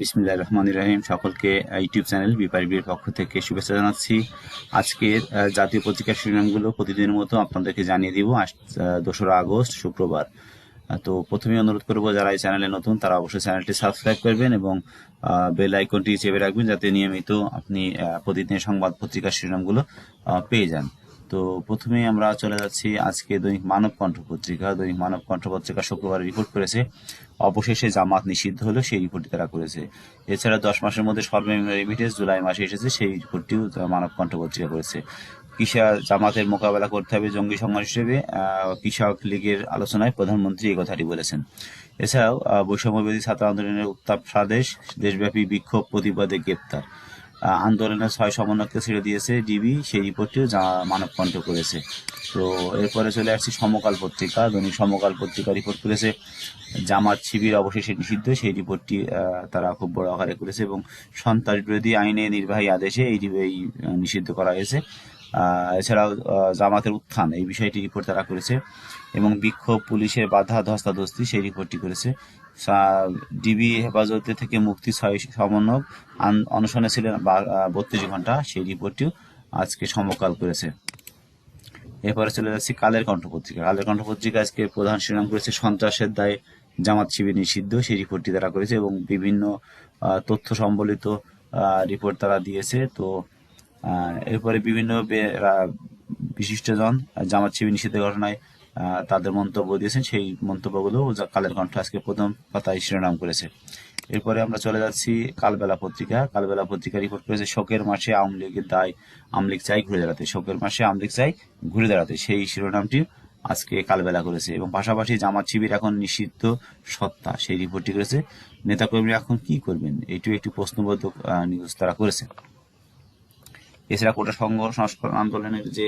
বিসমিল্লাহ রহমান রহিম। সকলকে YouTube channel বিপারিবির পক্ষ থেকে শুভেচ্ছা জানাচ্ছি। আজকের জাতীয় পত্রিকার শিরোনামগুলো প্রতিদিনের মতো আপনাদেরকে জানিয়ে দিব। দোসরা আগস্ট, শুক্রবার। তো প্রথমে অনুরোধ করব, যারা এই চ্যানেলে নতুন, তারা অবশ্যই চ্যানেলটি সাবস্ক্রাইব করবেন এবং বেল আইকনটি চেপে রাখবেন, যাতে নিয়মিত আপনি প্রতিদিনের সংবাদ পত্রিকার শিরোনামগুলো পেয়ে যান। তো প্রথমে আমরা চলে যাচ্ছি আজকে দৈনিক মানব কণ্ঠ পত্রিকা। দৈনিক মানব কণ্ঠ পত্রিকা শুক্রবার রিপোর্ট করেছে, অবশেষে জামাত নিষিদ্ধ হলো, সেই রিপোর্টটি তারা করেছে। এছাড়া দশ মাসের মধ্যে সর্বনিম্ন রেমিটেন্স জুলাই মাসে এসেছে, সেই রিপোর্টটিও মানব কণ্ঠ পত্রিকা করেছে। কৃষক জামাতের মোকাবেলা করতে হবে জঙ্গি সংগঠন হিসেবে কৃষক লীগের আলোচনায় প্রধানমন্ত্রী এই কথাটি বলেছেন। এছাড়াও বৈষম্যবিরোধী ছাত্র আন্দোলনের উত্তাপ সাদেশ দেশব্যাপী বিক্ষোভ প্রতিবাদে গ্রেপ্তার। আন্দোলনের ছয় সমন্বয়কে ছেড়ে দিয়েছে ডিবি, সেই রিপোর্টটিও যা মানবকণ্ঠ করেছে। তো এরপরে চলে আসছি সমকাল পত্রিকা। দৈনিক সমকাল পত্রিকা রিপোর্ট করেছে জামাত শিবির, অবশেষে নিষিদ্ধ। সেই রিপোর্টটি তারা খুব বড় আকারে করেছে এবং সন্ত্রাস বিরোধী আইনে নির্বাহী আদেশে এই এই নিষিদ্ধ করা হয়েছে। এছাড়াও জামাতের উত্থান, এই বিষয়টি রিপোর্ট তারা করেছে। এবং বিক্ষোভ, পুলিশের বাধা, ধস্তাধস্তি সেই রিপোর্টটি করেছে। ডিবি হেফাজতে থেকে মুক্তি ছয় সমন্বয়ক অনশনে ছিলেন বত্রিশ ঘণ্টা সেই রিপোর্টটিও আজকে সমকাল করেছে। এরপরে চলে যাচ্ছি কালের কণ্ঠ পত্রিকা কালের কণ্ঠ পত্রিকা আজকে প্রধান শিরোনাম করেছে, সন্ত্রাসের দায়ে জামাত শিবির নিষিদ্ধ, সেই রিপোর্টটি তারা করেছে এবং বিভিন্ন তথ্য সম্বলিত রিপোর্ট তারা দিয়েছে। তো এরপরে বিভিন্ন বিশিষ্টজন জামাত শিবির নিষিদ্ধের ঘটনায় তাদের মন্তব্য দিয়েছেন। সেই মন্তব্যগুলো কালের কণ্ঠ আজকে প্রথম পাতায় শিরোনাম করেছে। এরপরে আমরা চলে যাচ্ছি কালবেলা পত্রিকা। কালবেলা পত্রিকা রিপোর্ট করেছে, শোকের মাসে আওয়ামী লীগের দায়, আওয়ামী লীগ চাই ঘুরে দাঁড়াতে। শোকের মাসে আওয়ামী লীগ চাই ঘুরে দাঁড়াতে। সেই শিরোনামটি আজকে কালবেলা করেছে। এবং পাশাপাশি জামাত শিবির এখন নিষিদ্ধ সত্তা, সেই রিপোর্টটি করেছে। নেতাকর্মীরা এখন কি করবেন? এটিও একটি প্রশ্নবোধক নিউজ তারা করেছে। এছাড়া কোটা সংঘ সংস্করণ আন্দোলনের যে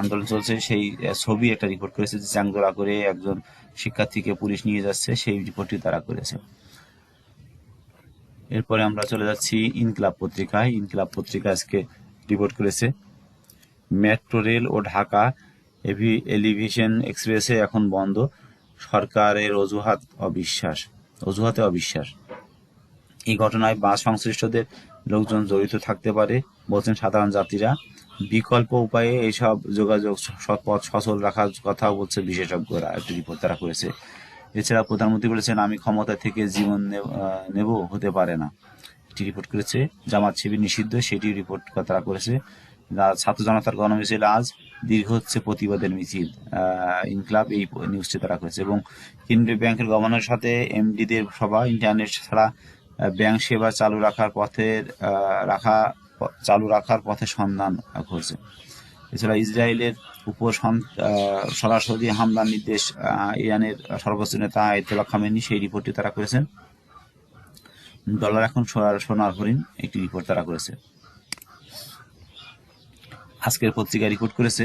আন্দোলন চলছে, সেই ছবি একটা রিপোর্ট করেছে যে চাংদোলা করে একজন শিক্ষার্থীকে পুলিশ নিয়ে যাচ্ছে, সেই রিপোর্টটি তারা করেছে। এরপরে আমরা চলে যাচ্ছি ইনকিলাব পত্রিকায়। ইনকিলাব পত্রিকা আজকে রিপোর্ট করেছে। মেট্রো রেল ও ঢাকা এভি, এলিভেশন এক্সপ্রেসে এখন বন্ধ। সরকারের অজুহাত অবিশ্বাস। অজুহাতে অবিশ্বাস। এই ঘটনায় বাস সংশ্লিষ্টদের লোকজন জড়িত থাকতে পারে, বলছেন সাধারণ যাত্রীরা। বিকল্প উপায়ে এইসব যোগাযোগ পথ সচল রাখার কথাও বলছে বিশেষজ্ঞরা, একটি রিপোর্ট তারা করেছে। এছাড়া প্রধানমন্ত্রী বলেছেন, আমি ক্ষমতা থেকে জীবন নেব হতে পারে না। একটি রিপোর্ট করেছে জামাত শিবির নিষিদ্ধ সেটি রিপোর্ট তারা করেছে। ছাত্র জনতার গণমিছিল আজ, দীর্ঘ হচ্ছে প্রতিবাদের মিছিল ইনকলাব, এই নিউজটি তারা করেছে। এবং কেন্দ্রীয় ব্যাংকের গভর্নরের সাথে এমডিদের সভা, ইন্টারনেট ছাড়া ব্যাংক সেবা চালু রাখার পথের রাখা, চালু রাখার পথে সন্ধান করছে এছাড়া ইসরায়েলের উপর সরাসরি হামলার নির্দেশ ইরানের সর্বোচ্চ নেতা আয়তুল্লাহ খামেনি সেই রিপোর্টটি তারা করেছেন। ডলার এখন সোনার হরিণ একটি রিপোর্ট তারা করেছে। আজকের পত্রিকা রিপোর্ট করেছে,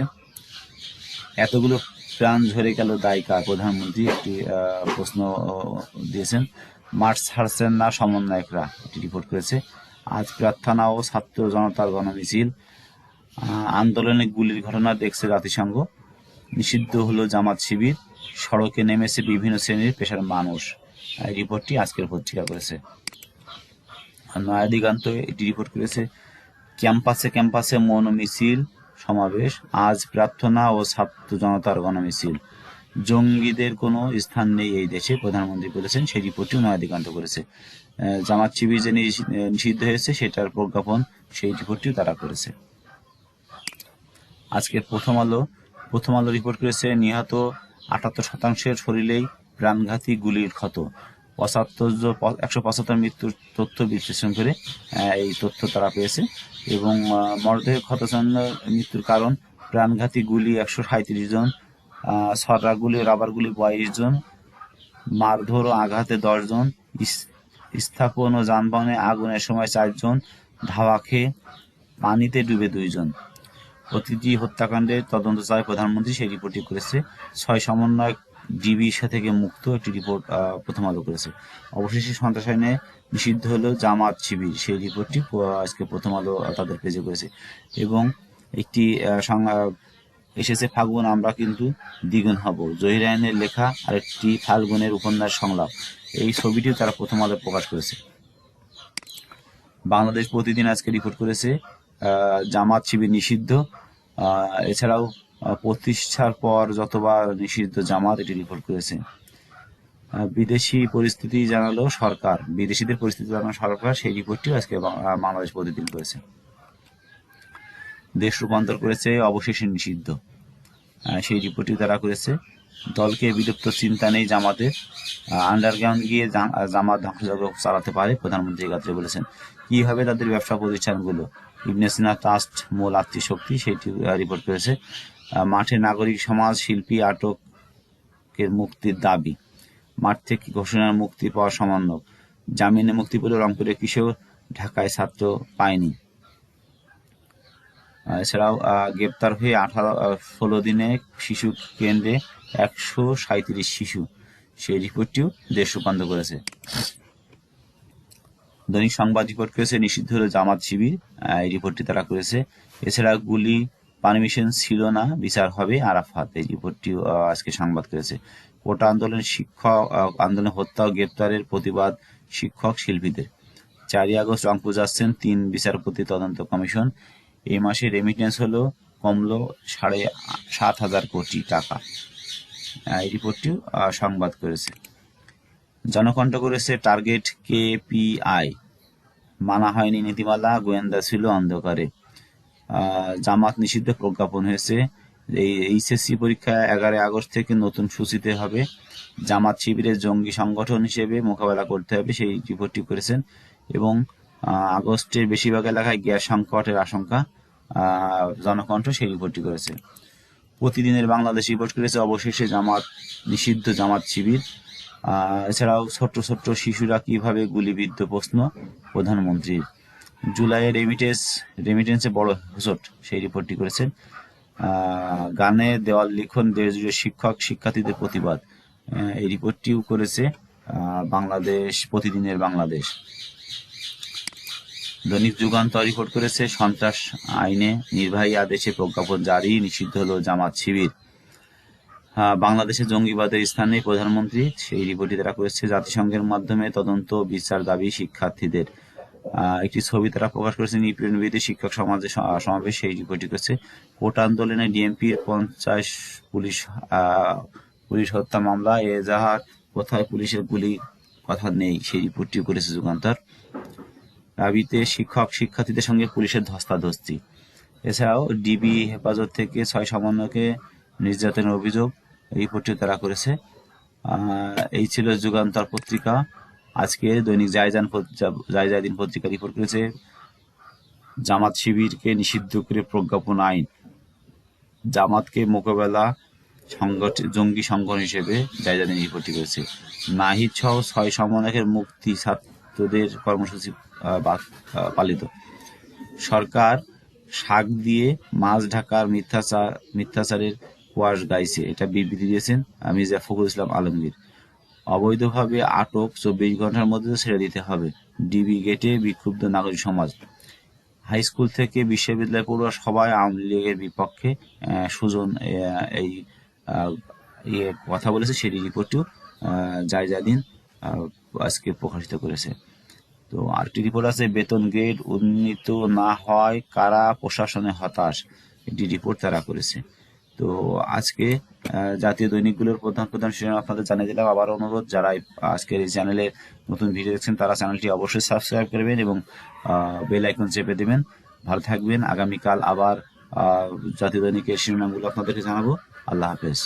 এতগুলো প্রাণ ঝরে গেল দায়িকা প্রধানমন্ত্রী একটি প্রশ্ন দিয়েছেন। মাঠ ছাড়ছেন না সমন্বয়করা এটি রিপোর্ট করেছে। আজ প্রার্থনা ও ছাত্র জনতার গণমিছিল। আন্দোলনে গুলির ঘটনা দেখছে জাতিসংঘ। নিষিদ্ধ হলো জামাত শিবির। সড়কে নেমেছে বিভিন্ন শ্রেণির পেশার মানুষ। এই রিপোর্টটি আজকের পত্রিকা করেছে। আর নয়া দিগান্ত এটি রিপোর্ট করেছে, ক্যাম্পাসে ক্যাম্পাসে মৌন মিছিল সমাবেশ। আজ প্রার্থনা ও ছাত্র জনতার গণমিছিল। জঙ্গিদের কোনো স্থান নেই এই দেশে, প্রধানমন্ত্রী বলেছেন, সেই রিপোর্টটিও নয়া দিগান্ত করেছে। জামাত শিবির যে নিষি- নিষিদ্ধ হয়েছে, সেটার প্রজ্ঞাপন সেই রিপোর্টটিও তারা করেছে। আজকে প্রথম আলো প্রথম আলো রিপোর্ট করেছে নিহত আটাত্তর শতাংশের শরীরেই প্রাণঘাতী গুলির ক্ষত। পঁচাত্তর একশো পঁচাত্তর মৃত্যুর তথ্য বিশ্লেষণ করে এই তথ্য তারা পেয়েছে। এবং মরদেহের ক্ষতচন্ন মৃত্যুর কারণ, প্রাণঘাতী গুলি একশো সাঁত্রিশ জন ছড়া গুলি, রাবার গুলি বাইশ জন, মারধর ও আঘাতে দশ জন স্থাপন ও যানবাহনে আগুনের সময় চারজন ধাওয়া খেয়ে পানিতে ডুবে দুইজন প্রতিটি হত্যাকাণ্ডে তদন্ত চায় প্রধানমন্ত্রী, সেই রিপোর্টটি করেছে। ছয় সমন্বয়ক ডিবি থেকে মুক্ত একটি রিপোর্ট প্রথম আলো করেছে। অবশেষে সন্ত্রাস আইনে নিষিদ্ধ হলো জামাত শিবির সেই রিপোর্টটি আজকে প্রথম আলো তাদের পেজে করেছে। এবং একটি এসেছে ফাল্গুন আমরা কিন্তু দ্বিগুণ হব। জহির আইনের লেখা আরেকটি ফাল্গুনের উপন্যাস সংলাপ। এই ছবিটিও তারা প্রথম আলো প্রকাশ করেছে। বাংলাদেশ প্রতিদিন আজকে রিপোর্ট করেছে জামাত শিবির নিষিদ্ধ। এছাড়াও প্রতিষ্ঠার পর যতবার নিষিদ্ধ জামাত, এটি রিপোর্ট করেছে। বিদেশি পরিস্থিতি জানালো সরকার। বিদেশিদের পরিস্থিতি জানালো সরকার, সেই রিপোর্টটিও আজকে বাংলাদেশ প্রতিদিন করেছে। দেশ রূপান্তর করেছে, অবশেষে নিষিদ্ধ। সেই রিপোর্টটি তারা করেছে। দলকে বিলুপ্ত চিন্তা নেই জামাতের আন্ডারগ্রাউন্ড গিয়ে জামাত ধ্বংসযজ্ঞ চালাতে পারে, প্রধানমন্ত্রী গাত্রে বলেছেন। কি হবে তাদের ব্যবসা প্রতিষ্ঠানগুলো? ইবনে সিনা ট্রাস্ট মূল আর্থিক শক্তি সেটি রিপোর্ট করেছে। মাঠে নাগরিক সমাজ, শিল্পী, আটকের মুক্তির দাবি। মাঠ থেকে ঘোষণার মুক্তি পাওয়া সমন্বয় জামিনে মুক্তি পেল রংপুরে কিশোর, ঢাকায় ছাত্র পায়নি। এছাড়াও গ্রেপ্তার হয়ে আঠারো ষোলো দিনে শিশু কেন্দ্রে একশো সাঁত্রিশ শিশু সেই রিপোর্টটিও দেশ রূপান্তর করেছে। দৈনিক সংবাদ রিপোর্ট করেছে, নিষিদ্ধ হলো জামাত শিবির এই রিপোর্টটি তারা করেছে। এছাড়া গুলি পারমিশন ছিল না, বিচার হবে আরাফাত, এই রিপোর্টটিও আজকে সংবাদ করেছে। কোটা আন্দোলন শিক্ষক আন্দোলন হত্যা ও গ্রেপ্তারের প্রতিবাদ শিক্ষক শিল্পীদের। চারই আগস্ট রংপুর যাচ্ছেন তিন বিচারপতি তদন্ত কমিশন এই মাসে রেমিটেন্স হলো কমলো সাড়ে সাত হাজার কোটি টাকা। এই রিপোর্টটিও সংবাদ করেছে। জনকণ্ঠ করেছে টার্গেট কেপিআই মানা হয়নি নীতিমালা, গোয়েন্দা ছিল অন্ধকারে। জামাত নিষিদ্ধ প্রজ্ঞাপন হয়েছে। এই এইচএসসি পরীক্ষা এগারো আগস্ট থেকে নতুন সূচিতে হবে। জামাত শিবিরের জঙ্গি সংগঠন হিসেবে মোকাবেলা করতে হবে, সেই রিপোর্টটি করেছেন। এবং আগস্টের বেশিরভাগ এলাকায় গ্যাস সংকটের আশঙ্কা জনকণ্ঠ সেই রিপোর্টটি করেছে। প্রতিদিনের বাংলাদেশ রিপোর্ট করেছে অবশেষে জামাত, নিষিদ্ধ জামাত শিবির। এছাড়াও ছোট্ট ছোট্ট শিশুরা কীভাবে গুলিবিদ্ধ প্রশ্ন প্রধানমন্ত্রীর জুলাইয়ে রেমিটেন্স রেমিটেন্সে বড় হোসট সেই রিপোর্টটি করেছেন। গানে দেওয়াল লিখন দেশ জুড়ে শিক্ষক, শিক্ষার্থীদের প্রতিবাদ। এই রিপোর্টটিও করেছে বাংলাদেশ, প্রতিদিনের বাংলাদেশ। দৈনিক যুগান্তর রিপোর্ট করেছে সন্ত্রাস আইনে নির্বাহী আদেশে প্রজ্ঞাপন জারি, নিষিদ্ধ হলো জামাত শিবির। বাংলাদেশে জঙ্গিবাদের স্থানে প্রধানমন্ত্রী, সেই রিপোর্টটি তারা করেছে জাতিসংঘের মাধ্যমে তদন্ত, বিচার দাবি শিক্ষার্থীদের। একটি ছবি তারা প্রকাশ করেছে নিপীড়নবিরোধী শিক্ষক সমাজের স- সমাবেশ, সেই রিপোর্টটি করেছে কোটা আন্দোলনে ডিএমপির পঞ্চাশ পুলিশ পুলিশ হত্যা মামলা, এজাহার, কোথায় পুলিশের গুলি, কথা নেই, সেই রিপোর্টটিও করেছে যুগান্তর। দাবিতে শিক্ষক শিক্ষার্থীদের সঙ্গে পুলিশের ধস্তাধস্তি। এছাড়াও ডিবি হেফাজত থেকে ছয় সমন্বয়কে নির্যাতনের অভিযোগ রিপোর্টটি তারা করেছে। এই ছিল যুগান্তর পত্রিকা। আজকে দৈনিক জায়জান জায়জাদিন পত্রিকা রিপোর্ট করেছে জামাত শিবিরকে নিষিদ্ধ করে প্রজ্ঞাপন আইন। জামাতকে মোকাবেলা সংগঠন জঙ্গি সংগঠন হিসেবে জায়জাদিন রিপোর্টটি করেছে। নাহিদ সহ ছয় সমন্বয়কের মুক্তি ছাত্রদের কর্মসূচি পালিত। সরকার শাক দিয়ে মাছ ঢাকার মিথ্যাচার, মিথ্যাচারের কুয়াশ গাইছে। এটা বিবৃতি দিয়েছেন মির্জা ফখরুল ইসলাম আলমগীর। অবৈধভাবে আটক চব্বিশ ঘণ্টার মধ্যে ছেড়ে দিতে হবে ডিবি গেটে বিক্ষুব্ধ নাগরিক সমাজ। হাই স্কুল থেকে বিশ্ববিদ্যালয় পড়ুয়া সবাই আওয়ামী লীগের বিপক্ষে সুজন এই ইয়ে কথা বলেছে, সেই রিপোর্টটিও জায়জাদিন আজকে প্রকাশিত করেছে। তো আরেকটি রিপোর্ট আছে, বেতন গ্রেড উন্নীত না হয়, কারা প্রশাসনে হতাশ? এটি রিপোর্ট তারা করেছে। তো আজকে জাতীয় দৈনিকগুলোর প্রধান প্রধান শিরোনাম আপনাদের জানিয়ে দিলাম। আবার অনুরোধ, যারা আজকের এই চ্যানেলে নতুন ভিডিও দেখছেন, তারা চ্যানেলটি অবশ্যই সাবস্ক্রাইব করবেন এবং বেল আইকন চেপে দেবেন। ভালো থাকবেন। আগামীকাল আবার জাতীয় দৈনিকের শিরোনামগুলো আপনাদেরকে জানাব। আল্লাহ হাফেজ।